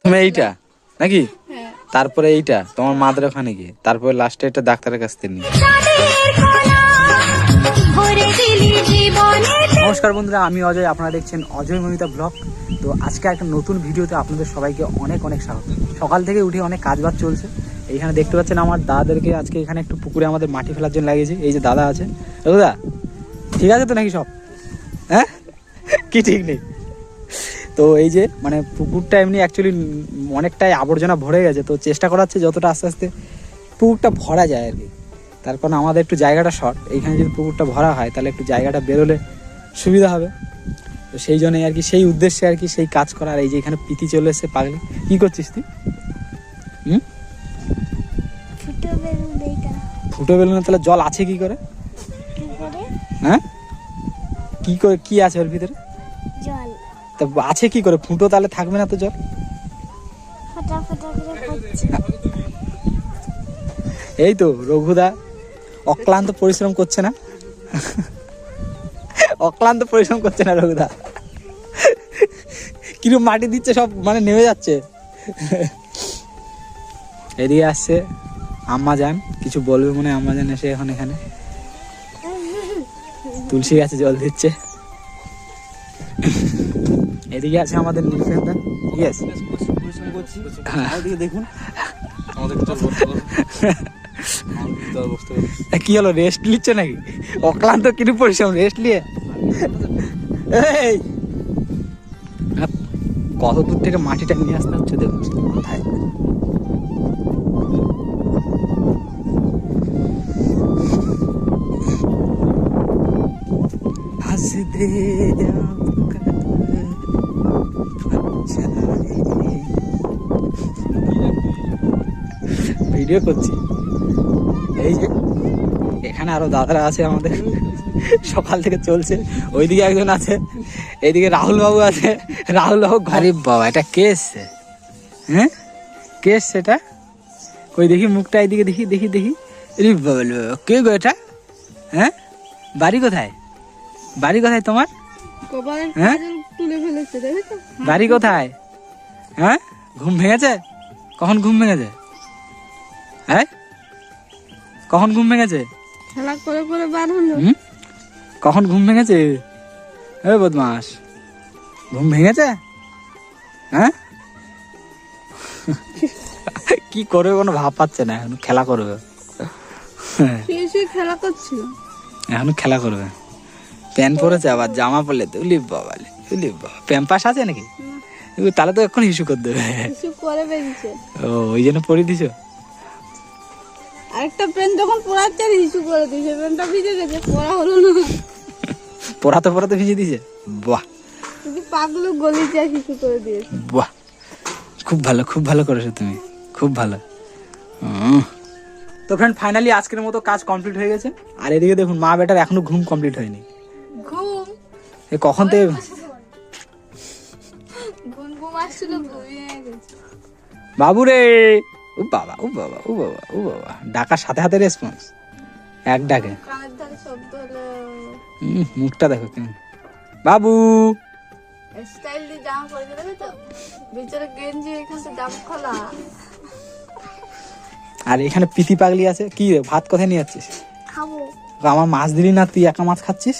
প্রথমে এইটা? নাকি? হ্যাঁ। তারপরে এইটা? তোমার মাদের ওখানে গিয়ে? তারপরে লাস্টে এটা ডাক্তারের কাছ থেকে নিয়ে। নমস্কার বন্ধুরা আমি অজয়। আপনারা দেখছেন অজয় মমিতা ব্লগ। তো আজকে একটা নতুন ভিডিওতে আপনাদের সবাইকে অনেক অনেক স্বাগত। সকাল থেকে উঠে অনেক কাজ বাজ চলছে। এইখানে দেখতে পাচ্ছেন আমার দাদাদেরকে আজকে এখানে একটু পুকুরে আমাদের মাটি ফেলার জন্য লাগিয়েছে। এই যে দাদা আছে। দাদা ঠিক আছে তো নাকি সব? হ্যাঁ? কি ঠিক নেই? তো এই যে মানে পুকুরটা এমনি অ্যাকচুয়ালি অনেকটাই আবর্জনা ভরে গেছে তো চেষ্টা করা হচ্ছে যতটা আস্তে আস্তে পুকুরটা ভরা যায় আর কি। তার কারণ আমাদের একটু জায়গাটা শর্ট এইখানে যদি পুকুরটা ভরা হয় তাহলে একটু জায়গাটা বেরোলে সুবিধা হবে। তো সেই জন্যই আর কি সেই উদ্দেশ্যে আর কি সেই কাজ করার এই যে এখানে পিতি চলে এসছে পাগলি। কি করছিস তুই? হুম? ফুটো বেলুন তাহলে জল আছে কি করে? হ্যাঁ? কি করে কি আছে ওর ভিতরে? তা আছে কি করে? ফুটো তাহলে থাকবে না তো জল এই তো, রঘুদা, অক্লান্ত পরিশ্রম করছে না? অক্লান্ত পরিশ্রম করছে না রঘুদা? কিরম মাটি দিচ্ছে সব মানে নেমে যাচ্ছে। এদিকে আসছে আম্মা যান কিছু বলবে মনে আম্মা যান এসে এখন এখানে? তুলসী গাছে জল দিচ্ছে। এদিকে আছে আমাদের নীলফেন্দন ইয়েস দেখুন কি হলো রেস্ট নিচ্ছে নাকি? অক্লান্ত কিন্তু পরিশ্রম রেস্ট নিয়ে? এই! কত দূর থেকে মাটিটা নিয়ে আসতে হচ্ছে দেখুন। কোথায়? হাসি দে ভিডিও করছি। এই যে এখানে আরও দাদারা আছে আমাদের। সকাল থেকে চলছে। ওইদিকে একজন আছে এইদিকে রাহুল বাবু আছে। রাহুল বাবু আরে বাবা এটা কে এসছে? হ্যাঁ? কে এসছে এটা? কই দেখি মুখটা এইদিকে দেখি দেখি দেখি। রে বাবা, কে গো এটা? হ্যাঁ? বাড়ি কোথায়? বাড়ি কোথায় তোমার? হ্যাঁ? তুলে ফেলেছে দেখেছ? বাড়ি কোথায়? হ্যাঁ? ঘুম ভেঙেছে? কখন ঘুম ভেঙেছে? হ্যাঁ? কখন ঘুম ভেঙেছে? খেলা করে করে বার হলো। কখন ঘুম ভেঙেছে? এ বদমাস ঘুম ভেঙেছে? হ্যাঁ? কি করবে কোনো ভাব পাচ্ছে না এখন খেলা করবে। খেলা করছিল। এখন খেলা করবে। প্যান্ট পরেছে আবার জামা পরলে তো উলি বাবা উলি বাবা প্যাম্পাস আছে নাকি? তাহলে তো এখন ইস্যু করে দেবে। ও ওই জন্য পরে দিছো? আরেকটা পেন যখন পড়াচ্ছে আর ইস্যু করে দিয়েছে পেনটা ভিজে গেছে পড়া হলো না। পড়াতে পড়াতে ভিজে দিছে? বাহ। শুধু পাগুলো গলিছে আর ইস্যু করে দিয়েছে। বাহ। খুব ভালো খুব ভালো করেছ তুমি। খুব ভালো। তো ফ্রেন্ড ফাইনালি আজকের মতো কাজ কমপ্লিট হয়ে গেছে। আর এদিকে দেখুন মা বেটার এখনও ঘুম কমপ্লিট হয়নি। ঘুম? এ কখন থেকে ঘুম ঘুম আসছিল ঘুমিয়ে গেছে। বাবু রে ও বাবা ও বাবা ও বাবা ও বাবা। ডাকার সাথে সাথে রেসপন্স এক ডাকে। মুখটা দেখো কেমন। বাবু! স্টাইল দিয়ে জামা পরেছে দেখো তো ভিতরে গেঞ্জি এখান থেকে খোলা। আর এখানে পিতি পাগলি আছে। কি রে ভাত কোথায় নিয়ে যাচ্ছিস? খাব। আমার মাছ দিলি না তুই একা মাছ খাচ্ছিস?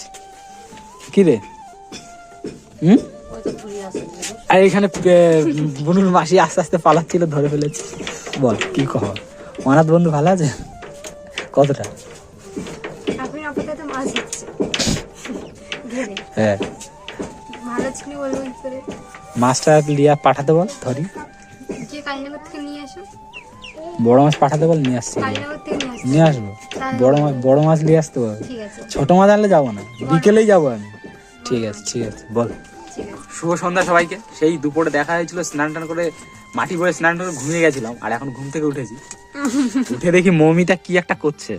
কি রে? হুম? আর এখানে বুনুর মাসি আস্তে আস্তে পালাচ্ছিল ধরে ফেলেছি। বল কি খবর? অনাথ বন্ধু ভালো আছে? কতটা? হ্যাঁ। মাছটা লিয়া পাঠাতে বল ধরি। বড় মাছ পাঠাতে বল নিয়ে আসছি। নিয়ে আসব। বড় মাছ বড় মাছ নিয়ে আসতে বল। ছোট মাছ আনলে যাব না। বিকেলেই যাব আমি। ঠিক আছে ঠিক আছে। বল। শুভ সন্ধ্যা সবাইকে। সেই দুপুরে দেখা হয়েছিল স্নান টান করে মাটি পরে স্নান টান করে ঘুমিয়ে গেছিলাম আর এখন ঘুম থেকে উঠেছি। উঠে দেখি মৌমিতা কি একটা করছে।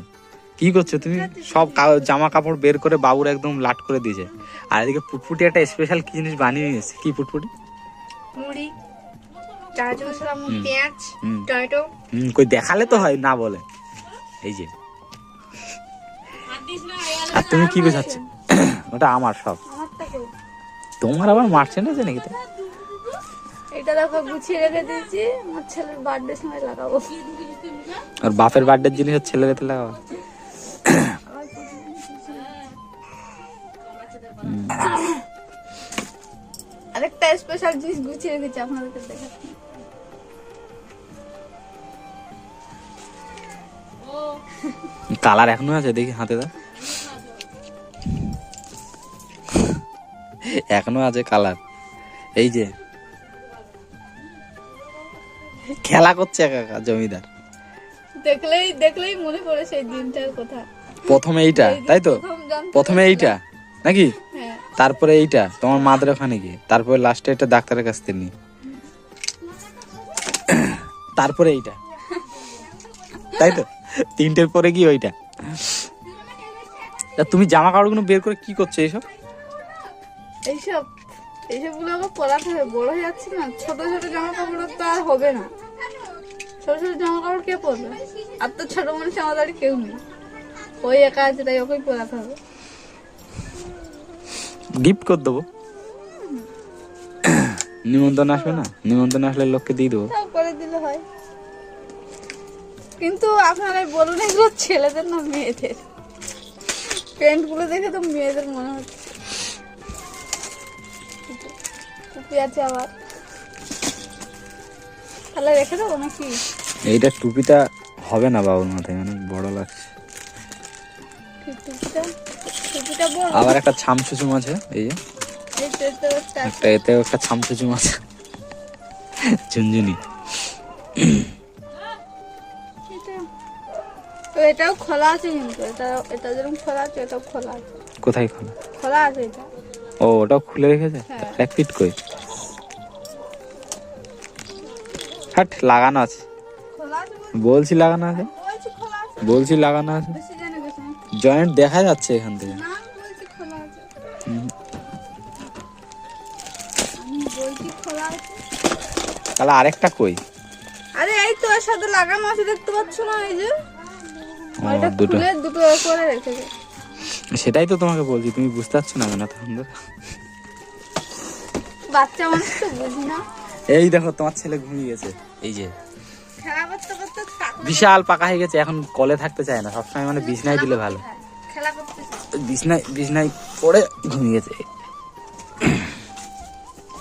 কি করছ তুমি? সব জামা কাপড় বের করে বাবুর একদম লাট করে দিয়েছে। আর এদিকে পুটপুটি একটা স্পেশাল কি জিনিস বানিয়ে নিয়েছে কি পুটপুটি? মুড়ি পেঁয়াজ হুম। টমেটো। হুম কই দেখালে তো হয় না বলে। এই যে। আর তুমি কি বোঝাচ্ছ? ওটা আমার সব। তোমার আবার মারছে না নাকি তো? এটা দেখো গুছিয়ে রেখে দিয়েছি। আমার ছেলের বার্থডে সময় লাগাবো। আর বাপের বার্থডের জিনিস হচ্ছে ছেলে রেতে লাগাবো আরেকটা স্পেশাল জিনিস গুছিয়ে রেখেছি আপনাদেরকে দেখাচ্ছি। কালার এখনও আছে দেখি হাতে দা। এখনও আছে কালার এই যে। খেলা করছে একা একা জমিদার। দেখলেই দেখলেই মনে পড়ে সেই দিনটার কথা। প্রথমে এইটা তাই তো? প্রথমে এইটা নাকি? হ্যাঁ। তারপরে এইটা তোমার মাদের ওখানে গিয়ে। তারপরে লাস্টে এটা ডাক্তারের কাছ থেকে নিয়ে। তারপরে এইটা। তাই তো? তিনটের পরে কি ওইটা। তা তুমি জামা কাপড়গুলো বের করে কি করছ এইসব? এইসব এইসবগুলো আবার পরাতে হবে। বড় হয়ে যাচ্ছে না ছোট ছোট জামা কাপড় তো আর হবে না। ছোট ছোট জামা কাপড় কে পরবে? আর তো ছোট মানুষ আমাদের বাড়ি কেউ নেই। ওই একা আছে তাই ওকেই পরাতে হবে। গিফট করে দেবো। নিমন্ত্রণ আসবে না? নিমন্ত্রণ আসলে লোককে দিয়ে দেবো। করে দিলে হয়। কিন্তু আপনারা বলুন এগুলো ছেলেদের না মেয়েদের? প্যান্টগুলো দেখে তো মেয়েদের মনে হচ্ছে। আছে আবার তাহলে রেখে দেবো নাকি? এইটা টুপিটা হবে না বাবুর মাথায় অনেক বড় লাগছে। আবার একটা ছামসুচুম আছে এই যে। একটা এতেও একটা ছামসুচুম আছে। ঝুনঝুনি। এটাও খোলা আছে কিন্তু। এটা এটা যেরকম খোলা আছে এটাও খোলা আছে। কোথায় খোলা? খোলা আছে এটা। ও ওটাও খুলে রেখেছে? হ্যাঁ। এক ফিট কই? হাট লাগানো আছে? বলছি লাগানো আছে? বলছি লাগানো আছে। জয়েন্ট দেখা যাচ্ছে এখান থেকে। না তাহলে আরেকটা কই? আরে এই তো এর সাথে লাগানো আছে দেখতে পাচ্ছ না এই যে? ওইটা দুটো। খুলে দুটো এ করে রেখেছে সেটাই তো তোমাকে বলছি তুমি বুঝতে পারছ না কেন তখন বাচ্চা মানুষ তো বুঝি না। এই দেখো তোমার ছেলে ঘুমিয়ে গেছে। এই যে। বিশাল পাকা হয়ে গেছে এখন কলে থাকতে চায় না সবসময় মানে বিছনায় দিলে ভালো। বিছনায় বিছনায় পড়ে ঘুমিয়ে গেছে।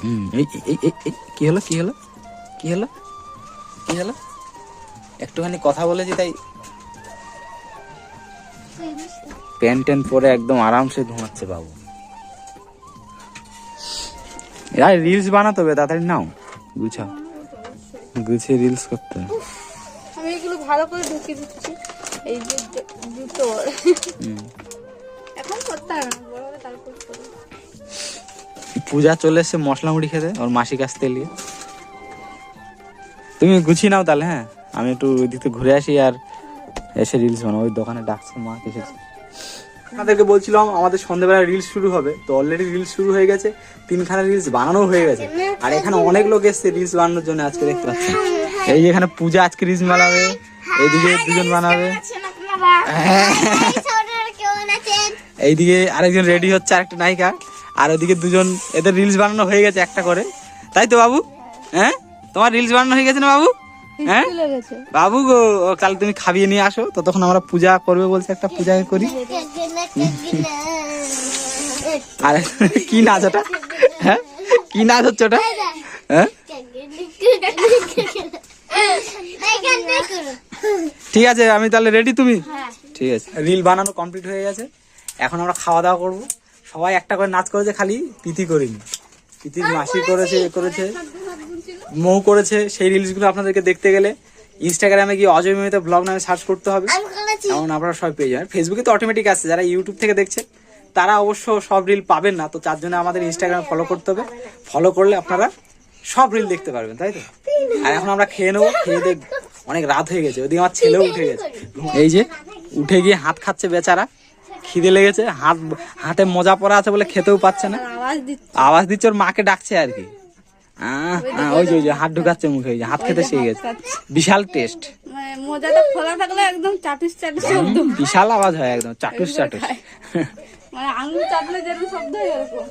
হুম কি হলো কি হলো? কি হলো? কি হলো? একটুখানি কথা বলেছি তাই প্যান্ট ট্যান্ট পরে একদম আরামসে ঘুমাচ্ছে বাবু। এরা রিলস বানাতে হবে তাড়াতাড়ি নাও। গুছাও গুছিয়ে রিলস করতে আমি এগুলো ভালো করে ঢুকিয়ে দিচ্ছি। এই যে জুতো এখন করতে হবে না বড় হলে তারপর পূজা চলে এসছে মশলা মুড়ি খেতে ওর মাসি কাছ থেকে নিয়ে। তুমি গুছিয়ে নাও তাহলে হ্যাঁ? আমি একটু ওই দিক থেকে ঘুরে আসি আর এসে রিলস বানাবো। ওই দোকানে ডাকছে মা এসেছে। আপনাদেরকে বলছিলাম আমাদের সন্ধ্যেবেলা রিলস শুরু হবে। তো অলরেডি রিলস শুরু হয়ে গেছে। তিনখানা রিলস বানানো হয়ে গেছে। আর এখানে অনেক লোক এসছে রিলস বানানোর জন্য আজকে দেখতে পাচ্ছেন এই যে এখানে পূজা আজকে রিলস বানাবে। এইদিকে দুজন বানাবে। এইদিকে আরেকজন রেডি হচ্ছে আরেকটা নায়িকা। আর ওদিকে দুজন এদের রিলস বানানো হয়ে গেছে একটা করে। তাই তো বাবু? হ্যাঁ? তোমার রিলস বানানো হয়ে গেছে না বাবু? হ্যাঁ? বাবু গো কাল তুমি খাবিয়ে নিয়ে আসো তো তখন আমরা পূজা করবে বলছে একটা পূজা করি। আর কি নাচ ওটা? হ্যাঁ? কি নাচ হচ্ছে ওটা? হ্যাঁ? ঠিক আছে আমি তাহলে রেডি তুমি? ঠিক আছে। রিল বানানো কমপ্লিট হয়ে গেছে। এখন আমরা খাওয়া দাওয়া করব। সবাই একটা করে নাচ করেছে খালি প্রীতি করিনি। প্রীতির মাসি করেছে এ করেছে মৌ করেছে সেই রিলসগুলো আপনাদেরকে দেখতে গেলে ইনস্টাগ্রামে গিয়ে অজয় মমিতা ব্লগ নামে সার্চ করতে হবে। এমন আপনারা সব পেয়ে যাবেন। ফেসবুকে তো অটোমেটিক আসছে যারা ইউটিউব থেকে দেখছে তারা অবশ্য সব রিল পাবেন না তো তার জন্য আমাদের ইনস্টাগ্রাম ফলো করতে হবে। ফলো করলে আপনারা সব রিল দেখতে পারবেন তাই তো? আর এখন আমরা খেয়ে নেব খেয়ে দেখ অনেক রাত হয়ে গেছে ওদিকে আমার ছেলেও উঠে গেছে। এই যে উঠে গিয়ে হাত খাচ্ছে বেচারা। খিদে লেগেছে হাত হাতে মজা পরা আছে বলে খেতেও পাচ্ছে না। আওয়াজ দিচ্ছে। ওর মাকে ডাকছে আর কি। ওই যে ওই যে হাত ঢুকাচ্ছে মুখে ওই যে হাত খেতে শিখে গেছে। বিশাল টেস্ট। মানে মোজাটা খোলা থাকলে একদম চাটুস চাটুস বিশাল আওয়াজ হয় একদম চাটুস চাটুস। মানে আঙুল চাটলে যেরকম শব্দ হয় এরকম